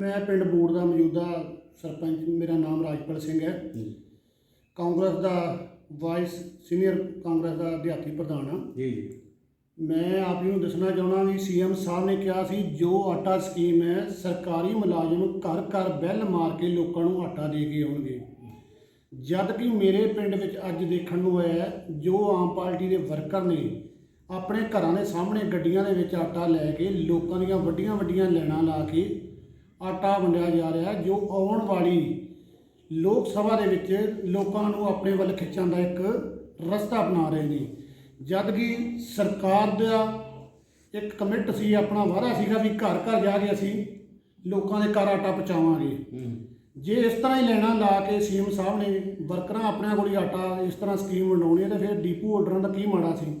ਮੈਂ ਪਿੰਡ ਬੂੜ ਦਾ ਮੌਜੂਦਾ ਸਰਪੰਚ ਮੇਰਾ ਨਾਮ ਰਾਜਪਾਲ ਸਿੰਘ ਹੈ। ਕਾਂਗਰਸ ਦਾ ਵਾਈਸ ਸੀਨੀਅਰ ਕਾਂਗਰਸ ਦਾ ਅਧਿਆਪੀ ਪ੍ਰਧਾਨ ਹਾਂ। ਜੀ ਜੀ। ਮੈਂ ਆਪ ਜੀ ਨੂੰ ਦੱਸਣਾ ਚਾਹੁੰਦਾ ਵੀ ਸੀਐਮ ਸਾਹਿਬ ਨੇ ਕਿਹਾ ਸੀ ਜੋ ਆਟਾ ਸਕੀਮ ਹੈ ਸਰਕਾਰੀ ਮੁਲਾਜ਼ਮ ਘਰ ਘਰ ਬੈਲ ਮਾਰ ਕੇ ਲੋਕਾਂ ਨੂੰ ਆਟਾ ਦੇ ਕੇ ਆਉਣਗੇ। ਜਦ ਕਿ ਮੇਰੇ ਪਿੰਡ ਵਿੱਚ ਅੱਜ ਦੇਖਣ ਨੂੰ ਆਇਆ ਜੋ ਆਮ ਪਾਰਟੀ ਦੇ ਵਰਕਰ ਨੇ ਆਪਣੇ ਘਰਾਂ ਦੇ ਸਾਹਮਣੇ ਗੱਡੀਆਂ ਦੇ ਵਿੱਚ ਆਟਾ ਲੈ ਕੇ ਲੋਕਾਂ ਦੀਆਂ ਵੱਡੀਆਂ ਵੱਡੀਆਂ ਲਾਈਨਾਂ ਲਾ ਕੇ ਆਟਾ ਵੰਡਿਆ ਜਾ ਰਿਹਾ ਜੋ ਆਉਣ ਵਾਲੀ ਲੋਕ ਸਭਾ ਦੇ ਵਿੱਚ ਲੋਕਾਂ ਨੂੰ ਆਪਣੇ ਵੱਲ ਖਿੱਚਣ ਦਾ ਇੱਕ ਰਸਤਾ ਬਣਾ ਰਹੇ ਨੇ। ਜਦ ਕਿ ਸਰਕਾਰ ਦਾ ਇੱਕ ਕਮਿਟ ਸੀ ਆਪਣਾ ਵਾਅਦਾ ਸੀਗਾ ਵੀ ਘਰ ਘਰ ਜਾ ਕੇ ਅਸੀਂ ਲੋਕਾਂ ਦੇ ਘਰ ਆਟਾ ਪਹੁੰਚਾਵਾਂਗੇ। ਜੇ ਇਸ ਤਰ੍ਹਾਂ ਹੀ ਲੈਣਾ ਲਾ ਕੇ ਸੀਐਮ ਸਾਹਿਬ ਨੇ ਵਰਕਰਾਂ ਆਪਣੇ ਕੋਲ ਹੀ ਆਟਾ ਇਸ ਤਰ੍ਹਾਂ ਸਕੀਮ ਵੰਡਾਉਣੀ ਹੈ ਤੇ ਫਿਰ ਡੀਪੂ ਆਰਡਰਾਂ ਦਾ ਕੀ ਮਾੜਾ ਸੀ?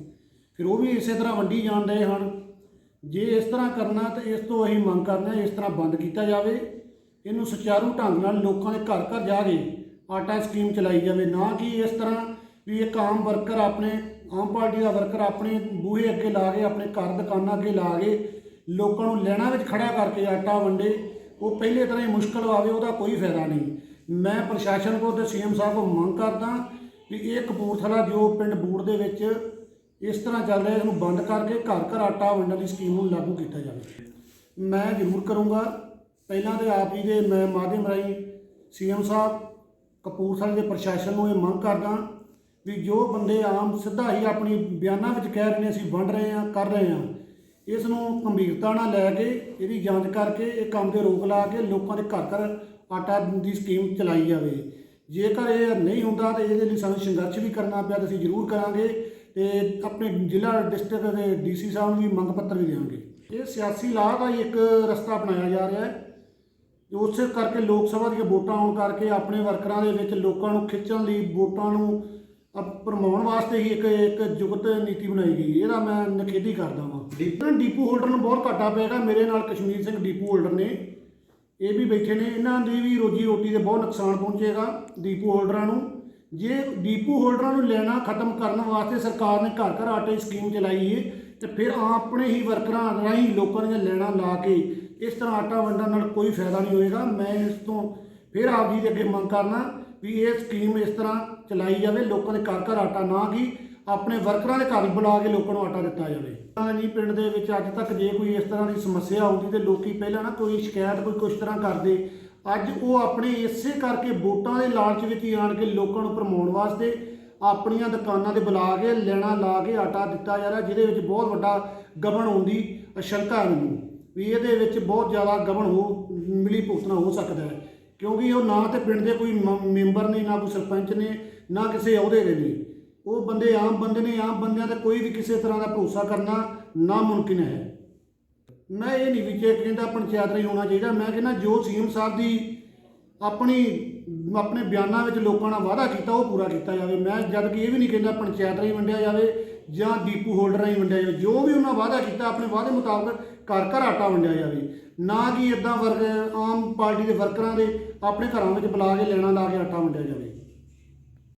ਫਿਰ ਉਹ ਵੀ ਇਸੇ ਤਰ੍ਹਾਂ ਵੰਡੀ ਜਾਣ ਰਹੇ ਹਨ। ਜੇ ਇਸ ਤਰ੍ਹਾਂ ਕਰਨਾ ਤਾਂ ਇਸ ਤੋਂ ਅਸੀਂ ਮੰਗ ਕਰਦੇ ਹਾਂ ਇਸ ਤਰ੍ਹਾਂ ਬੰਦ ਕੀਤਾ ਜਾਵੇ। ਇਹਨੂੰ ਸੁਚਾਰੂ ਢੰਗ ਨਾਲ ਲੋਕਾਂ ਦੇ ਘਰ ਘਰ ਜਾ ਕੇ ਆਟਾ ਸਕੀਮ ਚਲਾਈ ਜਾਵੇ, ਨਾ ਕਿ ਇਸ ਤਰ੍ਹਾਂ ਵੀ ਇੱਕ ਆਮ ਵਰਕਰ ਆਪਣੇ, ਆਮ ਪਾਰਟੀ ਦਾ ਵਰਕਰ ਆਪਣੇ ਬੂਹੇ ਅੱਗੇ ਲਾ ਕੇ, ਆਪਣੇ ਘਰ ਦੁਕਾਨਾਂ ਅੱਗੇ ਲਾ ਕੇ ਲੋਕਾਂ ਨੂੰ ਲੈਣਾ ਵਿੱਚ ਖੜਾ ਕਰਕੇ ਆਟਾ ਵੰਡੇ, ਉਹ ਪਹਿਲੇ ਤਰ੍ਹਾਂ ਹੀ ਮੁਸ਼ਕਲ ਆਵੇ, ਉਹਦਾ ਕੋਈ ਫਾਇਦਾ ਨਹੀਂ। ਮੈਂ ਪ੍ਰਸ਼ਾਸਨ ਕੋਲ ਤੇ ਸੀਐਮ ਸਾਹਿਬ ਕੋਲ ਮੰਗ ਕਰਦਾ ਵੀ ਇਹ ਕਪੂਰਥਲਾ ਜੋ ਪਿੰਡ ਬੂੜ ਦੇ ਵਿੱਚ ਇਸ ਤਰ੍ਹਾਂ ਚੱਲ ਰਿਹਾ ਇਸ ਨੂੰ ਬੰਦ ਕਰਕੇ ਘਰ ਘਰ ਆਟਾ ਵੰਡਣ ਦੀ ਸਕੀਮ ਨੂੰ ਲਾਗੂ ਕੀਤਾ ਜਾਵੇ। ਮੈਂ ਜ਼ਰੂਰ ਕਰੂੰਗਾ। ਪਹਿਲਾਂ ਤੇ ਆਪ ਹੀ ਦੇ ਮੈਂ ਮਾਧਿਅਮ ਰਾਹੀਂ ਸੀਐਮ ਸਾਹਿਬ ਕਪੂਰਥਲੇ ਦੇ ਪ੍ਰਸ਼ਾਸਨ ਨੂੰ ਇਹ ਮੰਗ ਕਰਦਾ ਵੀ ਜੋ ਬੰਦੇ ਆਮ ਸਿੱਧਾ ਹੀ ਆਪਣੀ ਬਿਆਨਾਂ ਵਿੱਚ ਕਹਿ ਰਹੇ ਨੇ, ਅਸੀਂ ਵੰਡ ਰਹੇ ਹਾਂ, ਕਰ ਰਹੇ ਹਾਂ, ਇਸ ਨੂੰ ਗੰਭੀਰਤਾ ਨਾਲ ਲੈ ਕੇ, ਇਹਦੀ ਜਾਂਚ ਕਰਕੇ, ਇਹ ਕੰਮ ਤੇ ਰੋਕ ਲਾ ਕੇ ਲੋਕਾਂ ਦੇ ਘਰ ਘਰ ਆਟਾ ਦੀ ਸਕੀਮ ਚਲਾਈ ਜਾਵੇ। ਜੇਕਰ ਇਹ ਨਹੀਂ ਹੁੰਦਾ ਤਾਂ ਇਹਦੇ ਲਈ ਸਾਨੂੰ ਸੰਘਰਸ਼ ਵੀ ਕਰਨਾ ਪਿਆ, ਤਾਂ ਅਸੀਂ ਜ਼ਰੂਰ ਕਰਾਂਗੇ। ਤੇ ਆਪਣੇ ਜ਼ਿਲ੍ਹਾ ਡਿਸਟ੍ਰਿਕਟ ਦੇ ਡੀਸੀ ਸਾਹਿਬ ਨੂੰ ਵੀ ਮੰਗ ਪੱਤਰ ਵੀ ਦੇਵਾਂਗੇ। ਇਹ ਸਿਆਸੀ ਲਾਹ ਦਾ ਹੀ ਇੱਕ ਰਸਤਾ ਅਪਣਾਇਆ ਜਾ ਰਿਹਾ ਹੈ। ਉਸੇ ਕਰਕੇ ਲੋਕ ਸਭਾ ਦੀਆਂ ਵੋਟਾਂ ਆਉਣ ਕਰਕੇ ਆਪਣੇ ਵਰਕਰਾਂ ਦੇ ਵਿੱਚ ਲੋਕਾਂ ਨੂੰ ਖਿੱਚਣ ਲਈ ਵੋਟਾਂ ਨੂੰ ਭਰਮਾਉਣ ਵਾਸਤੇ ਹੀ ਇੱਕ ਇੱਕ ਜੁਗਤ ਨੀਤੀ ਬਣਾਈ ਗਈ। ਇਹਦਾ ਮੈਂ ਨਿਖੇਧੀ ਕਰਦਾ ਵਾਂ। ਇਹਨਾਂ ਡੀਪੂ ਹੋਲਡਰ ਨੂੰ ਬਹੁਤ ਘਾਟਾ ਪਏਗਾ ਮੇਰੇ ਨਾਲ ਕਸ਼ਮੀਰ ਸਿੰਘ ਡੀਪੂ ਹੋਲਡਰ ਨੇ। ਇਹ ਵੀ ਬੈਠੇ ਨੇ। ਇਹਨਾਂ ਦੀ ਵੀ ਰੋਜੀ ਰੋਟੀ ਤੇ ਬਹੁਤ ਨੁਕਸਾਨ ਪਹੁੰਚੇਗਾ ਡੀਪੂ ਹੋਲਡਰਾਂ ਨੂੰ। ਜੇ ਡੀਪੂ ਹੋਲਡਰਾਂ ਨੂੰ ਲੈਣਾ ਖਤਮ ਕਰਨ ਵਾਸਤੇ ਸਰਕਾਰ ਨੇ ਘਰ ਘਰ ਆਟੇ ਸਕੀਮ ਚਲਾਈ ਹੈ ਤੇ ਫਿਰ ਆਪਣੇ ਹੀ ਵਰਕਰਾਂ ਰਾਹੀਂ ਲੋਕਾਂ ਦੀਆਂ ਲੈਣਾ ਲਾ ਕੇ ਇਸ ਤਰ੍ਹਾਂ ਆਟਾ ਵੰਡਣ ਨਾਲ ਕੋਈ ਫਾਇਦਾ ਨਹੀਂ ਹੋਏਗਾ। ਮੈਂ ਇਸ ਤੋਂ ਫਿਰ ਆਪ ਜੀ ਦੇ ਅੱਗੇ ਮੰਗ ਕਰਨਾ ਵੀ ਇਹ ਸਕੀਮ ਇਸ ਤਰ੍ਹਾਂ ਚਲਾਈ ਜਾਵੇ, ਲੋਕਾਂ ਦੇ ਘਰ ਘਰ ਆਟਾ ਨਾ ਕੀ ਆਪਣੇ ਵਰਕਰਾਂ ਦੇ ਘਰ ਬੁਲਾ ਕੇ ਲੋਕਾਂ ਨੂੰ ਆਟਾ ਦਿੱਤਾ ਜਾਵੇ। ਤਾਂ ਨਹੀਂ ਪਿੰਡ ਦੇ ਵਿੱਚ ਅੱਜ ਤੱਕ ਜੇ ਕੋਈ ਇਸ ਤਰ੍ਹਾਂ ਦੀ ਸਮੱਸਿਆ ਆਉਂਦੀ ਤੇ ਲੋਕੀ ਪਹਿਲਾਂ ਨਾ ਕੋਈ ਸ਼ਿਕਾਇਤ, ਕੋਈ ਕੁਛ ਤਰ੍ਹਾਂ ਕਰਦੇ ਅੱਜ ਉਹ ਆਪਣੇ ਇਸੇ ਕਰਕੇ ਵੋਟਾਂ ਦੇ ਲਾਲਚ ਵਿੱਚ ਹੀ ਆਣ ਕੇ ਲੋਕਾਂ ਨੂੰ ਭਰਮਾਉਣ ਵਾਸਤੇ ਆਪਣੀਆਂ ਦੁਕਾਨਾਂ ਤੇ ਬੁਲਾ ਕੇ, ਲੈਣਾ ਲਾ ਕੇ ਆਟਾ ਦਿੱਤਾ ਜਾ ਰਿਹਾ, ਜਿਹਦੇ ਵਿੱਚ ਬਹੁਤ ਵੱਡਾ ਗਬਨ ਹੁੰਦੀ ਅਸ਼ੰਕਾ ਹੈ ਵੀ ਇਹਦੇ ਵਿੱਚ ਬਹੁਤ ਜ਼ਿਆਦਾ ਗਬਨ ਹੋ, ਮਿਲੀ ਭੁਗਤਣਾ ਹੋ ਸਕਦਾ ਹੈ। ਕਿਉਂਕਿ ਉਹ ਨਾ ਤੇ ਪਿੰਡ ਦੇ ਕੋਈ ਮ- ਮੈਂਬਰ ਨੇ, ਨਾ ਕੋਈ ਸਰਪੰਚ ਨੇ, ਨਾ ਕਿਸੇ ਅਹੁਦੇ ਦੇ ਨੇ। ਉਹ ਬੰਦੇ ਆਮ ਬੰਦੇ ਨੇ, ਆਮ ਬੰਦਿਆਂ ਦਾ ਕੋਈ ਵੀ ਕਿਸੇ ਤਰ੍ਹਾਂ ਦਾ ਭਰੋਸਾ ਕਰਨਾ ਨਾਮੁਮਕਿਨ ਹੈ। ਮੈਂ ਇਹ ਨਹੀਂ ਵਿਚੇ ਕਹਿੰਦਾ ਪੰਚਾਇਤ ਰਾਹੀਂ ਹੋਣਾ ਚਾਹੀਦਾ। ਮੈਂ ਕਹਿੰਦਾ ਜੋ ਸੀਐਮ ਸਾਹਿਬ ਦੀ ਆਪਣੀ, ਆਪਣੇ ਬਿਆਨਾਂ ਵਿੱਚ ਲੋਕਾਂ ਨਾਲ ਵਾਅਦਾ ਕੀਤਾ, ਉਹ ਪੂਰਾ ਕੀਤਾ ਜਾਵੇ। ਮੈਂ ਜਦ ਕਿ ਇਹ ਵੀ ਨਹੀਂ ਕਹਿੰਦਾ ਪੰਚਾਇਤ ਰਾਹੀਂ ਵੰਡਿਆ ਜਾਵੇ ਜਾਂ ਡੀਪੂ ਹੋਲਡਰ ਰਾਹੀਂ ਵੰਡਿਆ ਜਾਵੇ। ਜੋ ਵੀ ਉਹਨਾਂ ਵਾਅਦਾ ਕੀਤਾ, ਆਪਣੇ ਵਾਅਦੇ ਮੁਤਾਬਕ ਘਰ ਘਰ ਆਟਾ ਵੰਡਿਆ ਜਾਵੇ। ਨਾ ਕਿ ਇਦਾਂ ਵਰਗ, ਆਮ ਪਾਰਟੀ ਦੇ ਵਰਕਰਾਂ ਦੇ ਆਪਣੇ ਘਰਾਂ ਵਿੱਚ ਬੁਲਾ ਕੇ ਲੈਣਾ, ਲਾ ਕੇ ਆਟਾ ਵੰਡਿਆ ਜਾਵੇ।